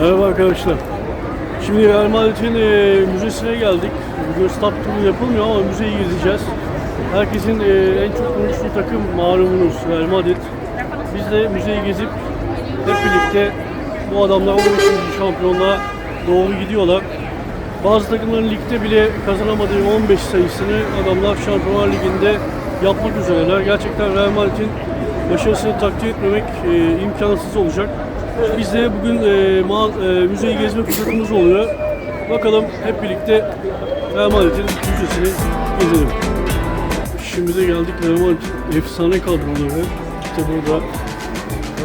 Merhaba arkadaşlar. Şimdi Real Madrid'in e, müzesine geldik. Bugün stat yapılmıyor ama müzeyi gezeceğiz. Herkesin e, en çok konuştuğu takım malumunuz Real Madrid. Biz de müzeyi gezip hep birlikte bu adamlar 13. şampiyonluğa doğru gidiyorlar. Bazı takımların ligde bile kazanamadığı 15 sayısını adamlar Şampiyonlar Ligi'nde yapmak üzereler. Gerçekten Real Madrid'in başarısını takdir etmemek e, imkansız olacak. Biz de bugün e, ma- e, müzeyi gezme fırsatımız oluyor. Bakalım hep birlikte Real Madrid'in müzesini gezelim. Şimdi de geldik Real Madrid'in efsane kadroları. İşte burada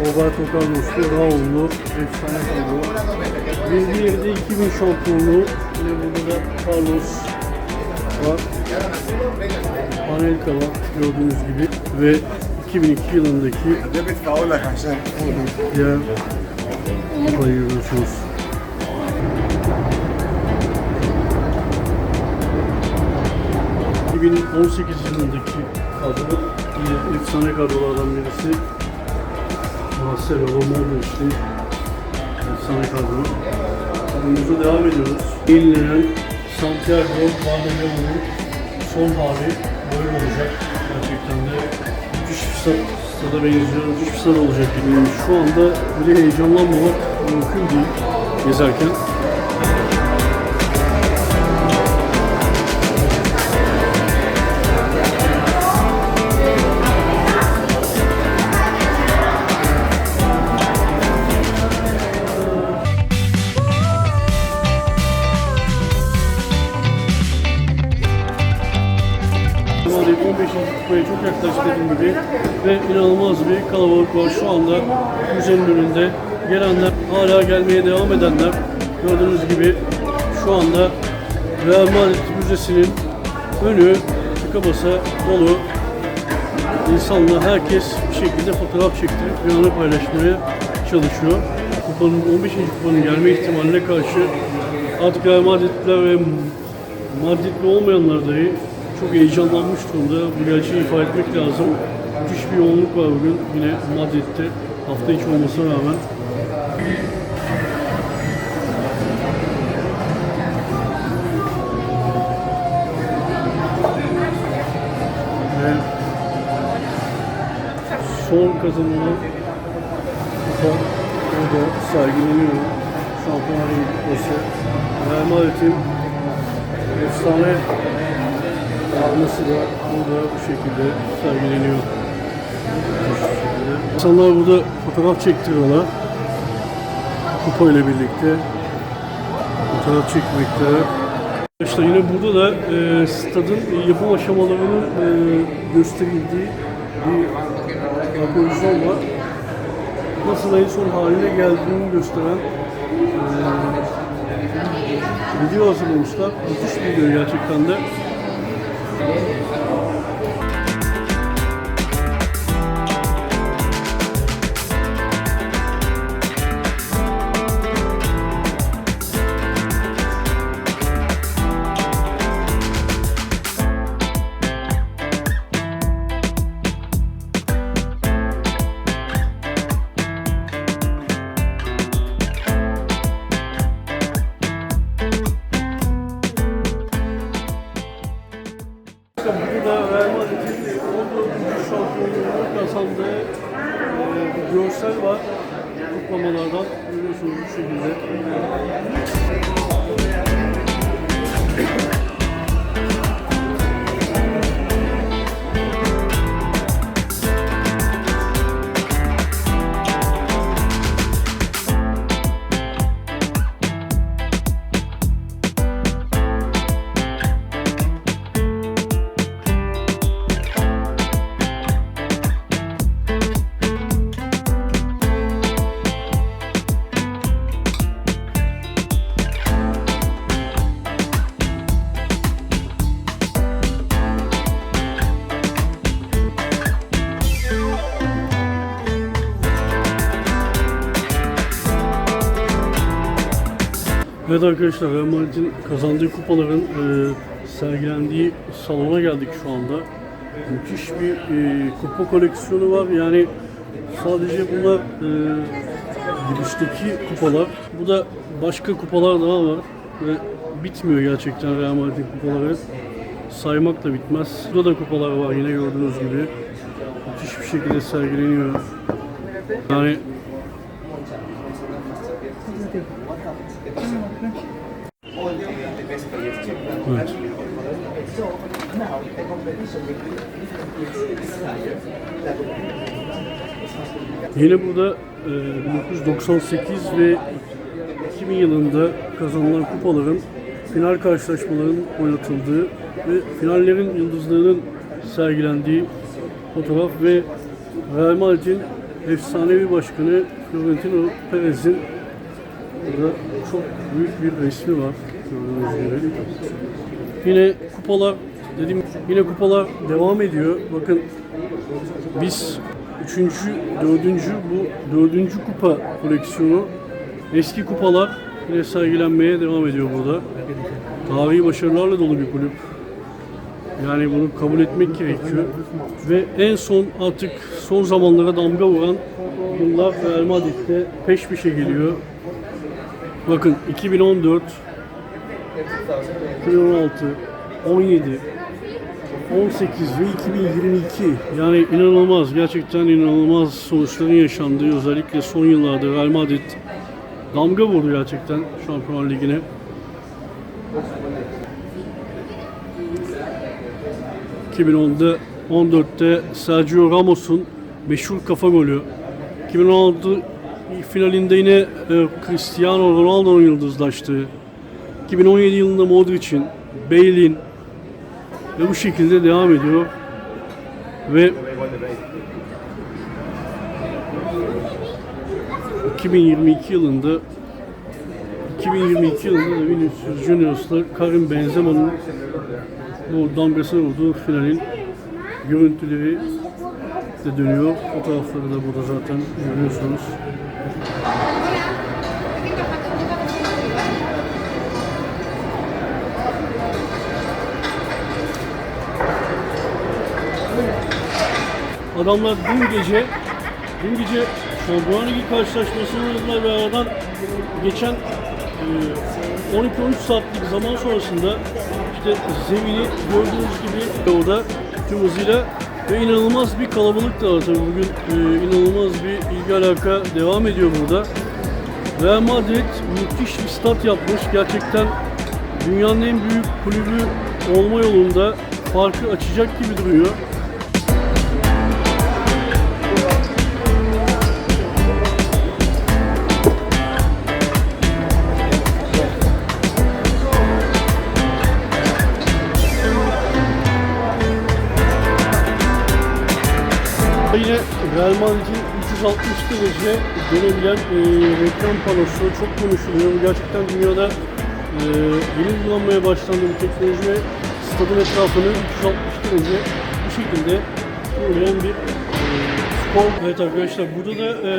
Roberto Carlos'lu, Raul'lu efsane kadro. Bir diğeri de 2000 şampiyonluğu. Yine burada da Carlos var. Anelka var gördüğünüz gibi. Ve 2002 yılındaki diğer kupayı görüyorsunuz. ...2018 yılındaki kadro, efsane kadrolardan birisi. Marcelo, Modric'li efsane kadro. Oyunumuza devam ediyoruz. Yenilenen Santiago Bernabeu'nun son hali böyle olacak. Gerçekten de müthiş stat, stada benziyor, müthiş stad olacak gibi. Şu anda bile heyecanlanmamak mümkün değil gezerken. Var şu anda müzenin önünde. Gelenler, hala gelmeye devam edenler gördüğünüz gibi şu anda Real Madrid Müzesi'nin önü tıka basa dolu. İnsanlar, herkes bir şekilde fotoğraf çektirip bir anı paylaşmaya çalışıyor. Kupanın 15. kupanın gelme ihtimaline karşı artık Real Madrid'ler ve Madrid'li olmayanlar dahi çok heyecanlanmış durumda. Bu gerçeği ifade etmek lazım. Müthiş bir yoğunluk var bugün yine Madrid'de. Hafta içi olmasına rağmen. Son kazanılan kupa burada sergileniyor. Şampiyonlar Ligi kupası. Real Madrid'in efsane Alması da burada bu şekilde sergileniyor. İnsanlar burada fotoğraf çektiriyorlar. Kupa ile birlikte fotoğraf çekmekte. İşte yine burada da e, stadın yapım aşamalarının e, gösterildiği bir kompozisyon var. Nasıl en son haline geldiğini gösteren e, video hazırlamışlar. Müthiş bir video gerçekten de. Kazandığı e, bir görsel var. Kutlamalardan görüyorsunuz bu şekilde. Evet arkadaşlar Real Madrid'in kazandığı kupaların e, sergilendiği salona geldik şu anda. Müthiş bir e, kupa koleksiyonu var. Yani sadece bunlar e, girişteki kupalar. Bu da başka kupalar daha var ve bitmiyor gerçekten Real Madrid'in kupaları. Saymak da bitmez. Burada da kupalar var yine gördüğünüz gibi. Müthiş bir şekilde sergileniyor. Yani Yine burada e, 1998 ve 2000 yılında kazanılan kupaların final karşılaşmalarının oynatıldığı ve finallerin yıldızlarının sergilendiği fotoğraf ve Real Madrid'in efsanevi başkanı Florentino Perez'in burada çok büyük bir resmi var Yine kupalar dedim yine kupalar devam ediyor. Bakın biz üçüncü, dördüncü bu dördüncü kupa koleksiyonu eski kupalar yine sergilenmeye devam ediyor burada. Tarihi başarılarla dolu bir kulüp. Yani bunu kabul etmek gerekiyor. Ve en son artık son zamanlara damga vuran yıllar Real Madrid'de peş peşe geliyor. Bakın 2014, 2016, 17, 18 ve 2022 yani inanılmaz gerçekten inanılmaz sonuçların yaşandığı özellikle son yıllarda Real Madrid damga vurdu gerçekten Şampiyonlar Ligi'ne. ...2010'da 14'te Sergio Ramos'un meşhur kafa golü. 2016 finalinde yine e, Cristiano Ronaldo'nun yıldızlaştığı. 2017 yılında Modric'in, Bale'in ve bu şekilde devam ediyor. Ve 2022 yılında 2022 yılında da Vinicius Junior'la Karim Benzema'nın bu damgasını vurduğu finalin görüntüleri de dönüyor. Fotoğrafları da burada zaten görüyorsunuz. Adamlar dün gece dün gece Şampiyonlar Ligi karşılaşmasıyla bir aradan geçen e, 12-13 saatlik zaman sonrasında işte zemini gördüğünüz gibi orada tüm hızıyla ve inanılmaz bir kalabalık da var tabii bugün e, inanılmaz bir ilgi alaka devam ediyor burada. Real Madrid müthiş bir stat yapmış. Gerçekten dünyanın en büyük kulübü olma yolunda farkı açacak gibi duruyor. Real Madrid'in 360 derece dönebilen e, reklam panosu çok konuşuluyor. Gerçekten dünyada e, yeni kullanmaya başlandı bu teknoloji ve stadın etrafını 360 derece bu şekilde dönebilen bir e, spor. Evet arkadaşlar burada da e,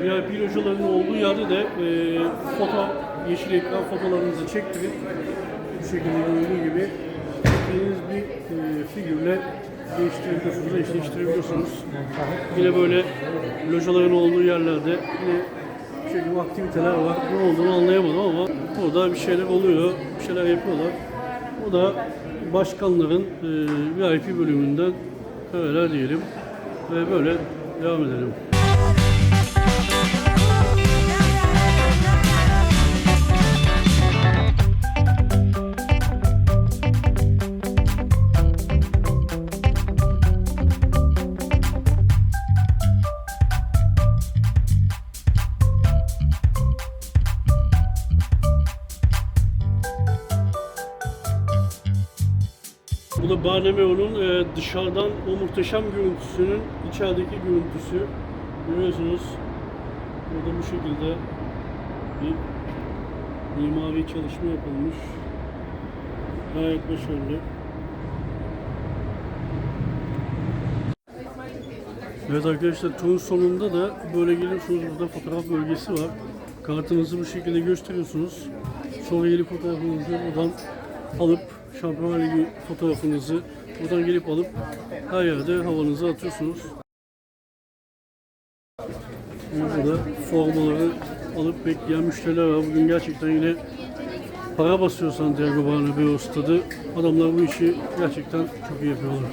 VIP localarının olduğu yerde de e, foto, yeşil ekran fotolarınızı çektirip bu şekilde gördüğü gibi istediğiniz bir e, figürle değiştirebiliyorsunuz, eşleştirebiliyorsunuz. Yine böyle locaların olduğu yerlerde yine bir şekilde aktiviteler var. Ne olduğunu anlayamadım ama burada bir şeyler oluyor, bir şeyler yapıyorlar. Bu da başkanların e, VIP bölümünden öyle diyelim ve böyle devam edelim. Barnemeo'nun e, dışarıdan o muhteşem görüntüsünün içerideki görüntüsü. Görüyorsunuz. Burada bu şekilde bir mimari çalışma yapılmış. Gayet başarılı. Evet arkadaşlar turun sonunda da böyle geliyorsunuz burada fotoğraf bölgesi var. Kartınızı bu şekilde gösteriyorsunuz. Sonra gelip fotoğrafınızı buradan alıp Şampiyonlar Ligi fotoğrafınızı buradan gelip alıp her yerde havanıza atıyorsunuz. Burada formaları alıp bekleyen müşteriler var. Bugün gerçekten yine para basıyor Santiago Bernabéu stadı. Adamlar bu işi gerçekten çok iyi yapıyorlar.